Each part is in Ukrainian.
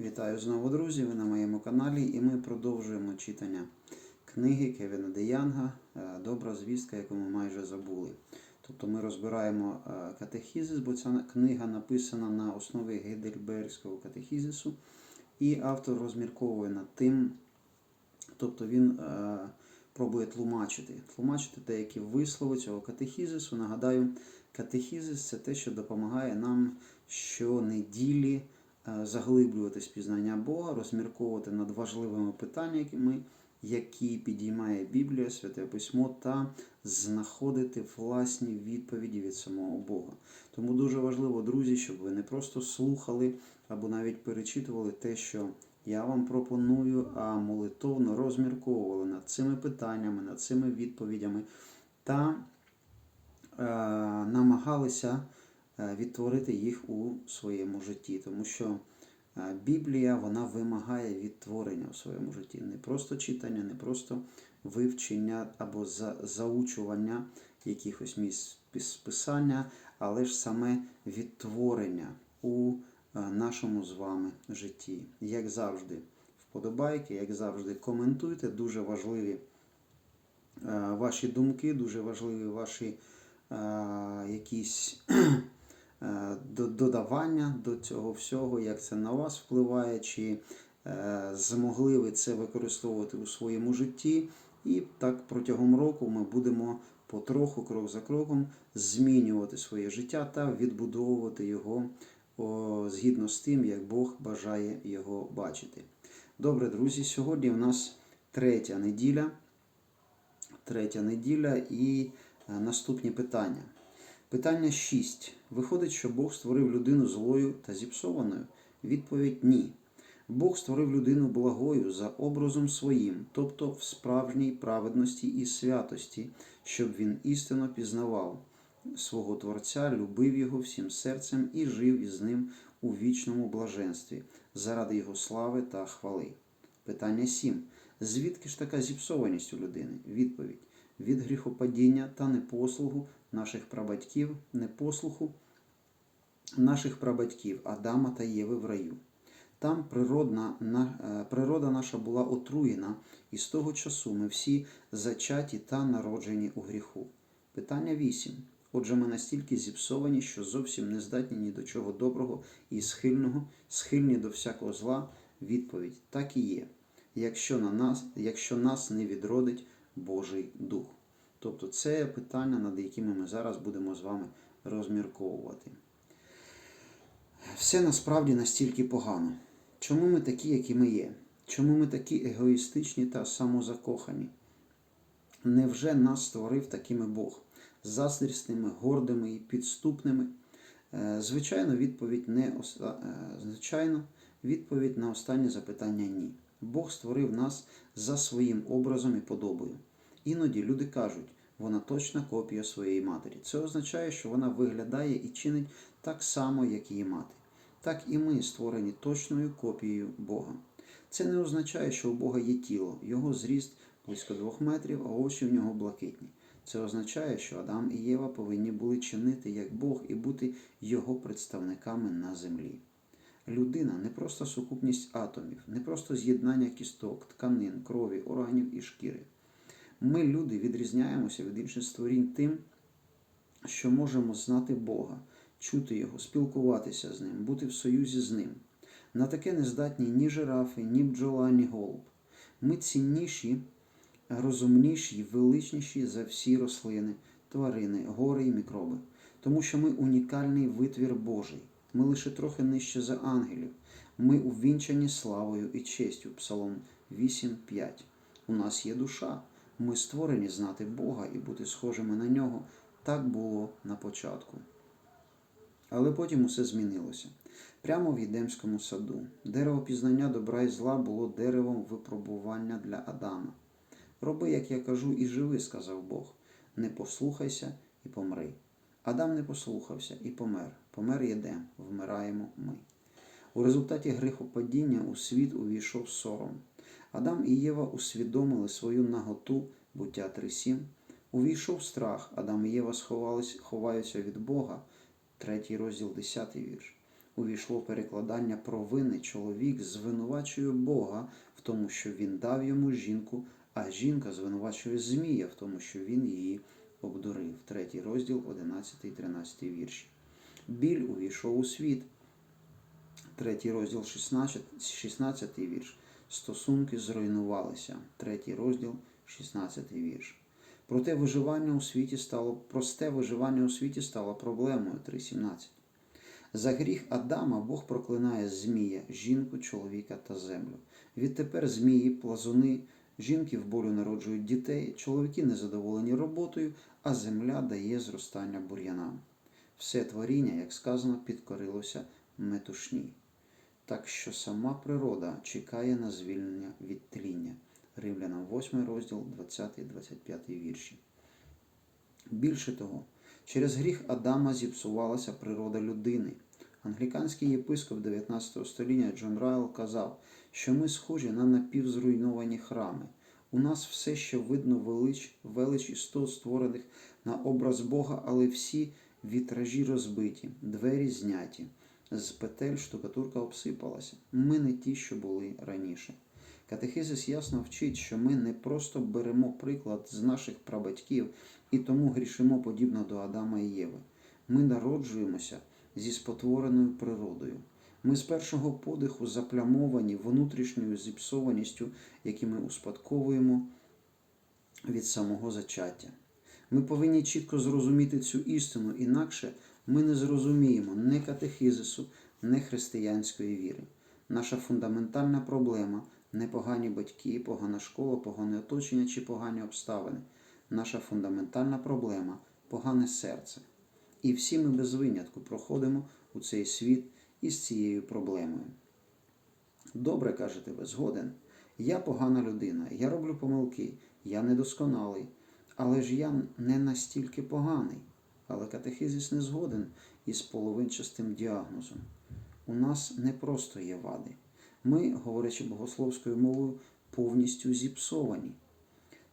Вітаю знову, друзі! Ви на моєму каналі, і ми продовжуємо читання книги Кевіна Деянга е, Добра звістка, яку ми майже забули. Тобто ми розбираємо е, катехізис, бо ця книга написана на основі Гейдельбергського катехізису, і автор розмірковує над тим, тобто він е, пробує тлумачити, тлумачити деякі вислови цього катехізису. Нагадаю, катехізис це те, що допомагає нам щонеділі е, заглиблювати спізнання Бога, розмірковувати над важливими питаннями, які підіймає Біблія, Святе Письмо, та знаходити власні відповіді від самого Бога. Тому дуже важливо, друзі, щоб ви не просто слухали або навіть перечитували те, що я вам пропоную, а молитовно розмірковували над цими питаннями, над цими відповідями та е, намагалися відтворити їх у своєму житті, тому що е, Біблія вона вимагає відтворення у своєму житті. Не просто читання, не просто вивчення або за, заучування якихось місць пис- писання, але ж саме відтворення у е, нашому з вами житті. Як завжди, вподобайки, як завжди, коментуйте. Дуже важливі е, ваші думки, дуже важливі ваші е, якісь е, додавання до цього всього, як це на вас впливає, чи е, змогли ви це використовувати у своєму житті. І так протягом року ми будемо потроху, крок за кроком, змінювати своє життя та відбудовувати його згідно з тим, як Бог бажає його бачити. Добре, друзі, сьогодні в нас третя неділя. Третя неділя і е, наступні питання. Питання 6. Виходить, що Бог створив людину злою та зіпсованою? Відповідь ні. Бог створив людину благою за образом своїм, тобто в справжній праведності і святості, щоб він істинно пізнавав свого Творця, любив його всім серцем і жив із ним у вічному блаженстві заради його слави та хвали. Питання 7. Звідки ж така зіпсованість у людини? Відповідь від гріхопадіння та непослугу наших прабатьків, непослуху наших прабатьків Адама та Єви в раю. Там природна, е, природа наша була отруєна, і з того часу ми всі зачаті та народжені у гріху. Питання 8. Отже, ми настільки зіпсовані, що зовсім не здатні ні до чого доброго і схильного, схильні до всякого зла. Відповідь так і є, якщо, на нас, якщо нас не відродить Божий Дух. Тобто це питання, над якими ми зараз будемо з вами розмірковувати. Все насправді настільки погано. Чому ми такі, які ми є? Чому ми такі егоїстичні та самозакохані? Невже нас створив такими Бог, заздрісними, гордими і підступними? Е, Звичайно, відповідь не оста- е, звичайно, відповідь на останнє запитання ні. Бог створив нас за своїм образом і подобою. Іноді люди кажуть, вона точна копія своєї матері. Це означає, що вона виглядає і чинить так само, як її мати. Так і ми створені точною копією Бога. Це не означає, що у Бога є тіло, його зріст близько двох метрів, а очі в нього блакитні. Це означає, що Адам і Єва повинні були чинити як Бог і бути його представниками на землі. Людина не просто сукупність атомів, не просто з'єднання кісток, тканин, крові, органів і шкіри. Ми, люди, відрізняємося від інших створінь тим, що можемо знати Бога, чути Його, спілкуватися з Ним, бути в союзі з Ним. На таке не здатні ні жирафи, ні бджола, ні голуб. Ми цінніші, розумніші і величніші за всі рослини, тварини, гори і мікроби, тому що ми унікальний витвір Божий. Ми лише трохи нижче за ангелів. Ми увінчані славою і честю. Псалом 8.5. У нас є душа. Ми створені знати Бога і бути схожими на нього. Так було на початку. Але потім усе змінилося. Прямо в Єдемському саду. Дерево пізнання добра і зла було деревом випробування для Адама. Роби, як я кажу, і живи, сказав Бог. Не послухайся і помри. Адам не послухався і помер. Помер Єдем, вмираємо ми. У результаті грехопадіння у світ увійшов сором. Адам і Єва усвідомили свою наготу, буття 3.7. Увійшов страх. Адам і Єва ховаються від Бога. Третій розділ, 10 вірш. увійшло перекладання провини. Чоловік звинувачує Бога в тому, що він дав йому жінку, а жінка звинувачує Змія в тому, що він її обдурив. Третій розділ, 11 13 вірші. Біль увійшов у світ. Третій розділ, 16, 16 вірш. Стосунки зруйнувалися. Третій розділ, 16 вірш. Проте виживання у світі стало просте виживання у світі стало проблемою 3.17. За гріх Адама Бог проклинає змія, жінку, чоловіка та землю. Відтепер змії, плазуни, жінки в болю народжують дітей, чоловіки незадоволені роботою, а земля дає зростання бур'янам. Все творіння, як сказано, підкорилося метушні. Так що сама природа чекає на звільнення від тління. Римлянам 8 розділ 20-25 вірші. Більше того, через гріх Адама зіпсувалася природа людини. Англіканський єпископ 19 століття Джон Райл казав, що ми схожі на напівзруйновані храми. У нас все ще видно велич, велич істот, створених на образ Бога, але всі вітражі розбиті, двері зняті. З петель штукатурка обсипалася. Ми не ті, що були раніше. Катехизис ясно вчить, що ми не просто беремо приклад з наших прабатьків і тому грішимо подібно до Адама і Єви. Ми народжуємося зі спотвореною природою. Ми з першого подиху заплямовані внутрішньою зіпсованістю, які ми успадковуємо від самого зачаття. Ми повинні чітко зрозуміти цю істину, інакше ми не зрозуміємо ні катехизису, ні християнської віри. Наша фундаментальна проблема не погані батьки, погана школа, погане оточення чи погані обставини. Наша фундаментальна проблема погане серце. І всі ми без винятку проходимо у цей світ із цією проблемою. Добре, кажете ви, згоден. Я погана людина, я роблю помилки, я недосконалий, але ж я не настільки поганий. Але катехизис не згоден із половинчастим діагнозом. У нас не просто є вади. Ми, говорячи богословською мовою, повністю зіпсовані.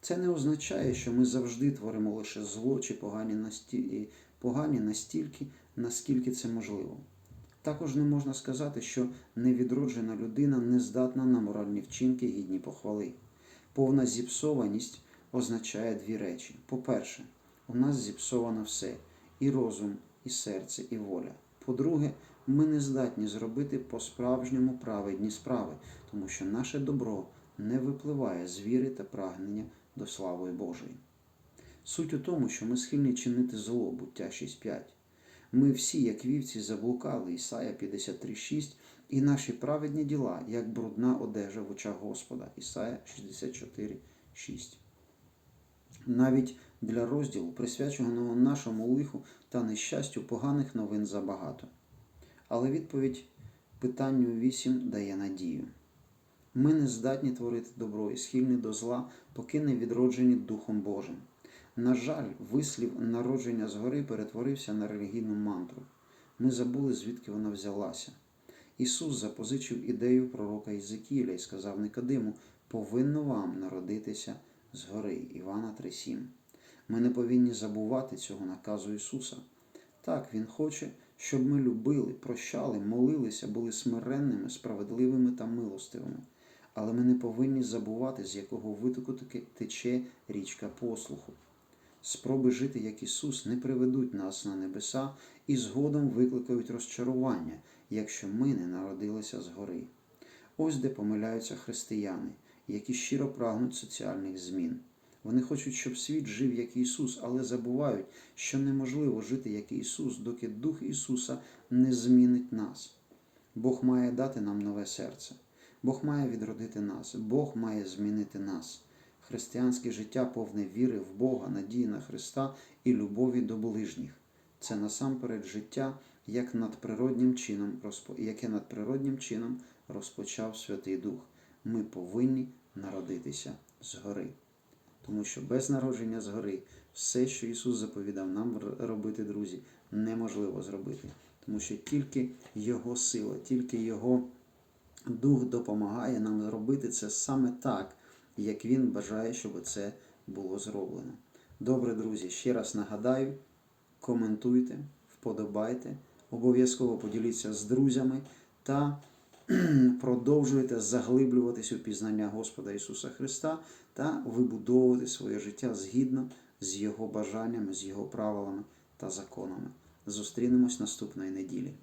Це не означає, що ми завжди творимо лише зло чи погані настільки, погані настільки, наскільки це можливо. Також не можна сказати, що невідроджена людина не здатна на моральні вчинки гідні похвали. Повна зіпсованість означає дві речі. По-перше, у нас зіпсовано все і розум, і серце, і воля. По-друге, ми не здатні зробити по-справжньому праведні справи, тому що наше добро не випливає з віри та прагнення до слави Божої. Суть у тому, що ми схильні чинити зло, буття 6.5. Ми всі, як вівці, заблукали, Ісая 53.6, і наші праведні діла, як брудна одежа в очах Господа, Ісая 64.6. Навіть для розділу, присвяченого нашому лиху та нещастю, поганих новин забагато. Але відповідь питанню 8 дає надію. Ми не здатні творити добро і схильні до зла, поки не відроджені Духом Божим. На жаль, вислів народження згори перетворився на релігійну мантру. Ми забули, звідки вона взялася. Ісус запозичив ідею пророка Ізекіля і сказав Никодиму, повинно вам народитися згори. Івана 3.7. Ми не повинні забувати цього наказу Ісуса. Так, Він хоче, щоб ми любили, прощали, молилися, були смиренними, справедливими та милостивими. Але ми не повинні забувати, з якого витоку таки тече річка послуху. Спроби жити як Ісус не приведуть нас на небеса і згодом викликають розчарування, якщо ми не народилися згори. Ось де помиляються християни, які щиро прагнуть соціальних змін. Вони хочуть, щоб світ жив як Ісус, але забувають, що неможливо жити як Ісус, доки Дух Ісуса не змінить нас. Бог має дати нам нове серце. Бог має відродити нас, Бог має змінити нас. Християнське життя повне віри в Бога, надії на Христа і любові до ближніх. Це насамперед життя, як надприроднім чином, яке надприроднім чином розпочав Святий Дух. Ми повинні народитися згори. Тому що без народження згори все, що Ісус заповідав нам робити, друзі, неможливо зробити. Тому що тільки Його сила, тільки Його Дух допомагає нам робити це саме так, як Він бажає, щоб це було зроблено. Добре, друзі, ще раз нагадаю, коментуйте, вподобайте, Обов'язково поділіться з друзями та продовжуйте заглиблюватись у пізнання Господа Ісуса Христа та вибудовувати своє життя згідно з Його бажаннями, з Його правилами та законами. Зустрінемось наступної неділі.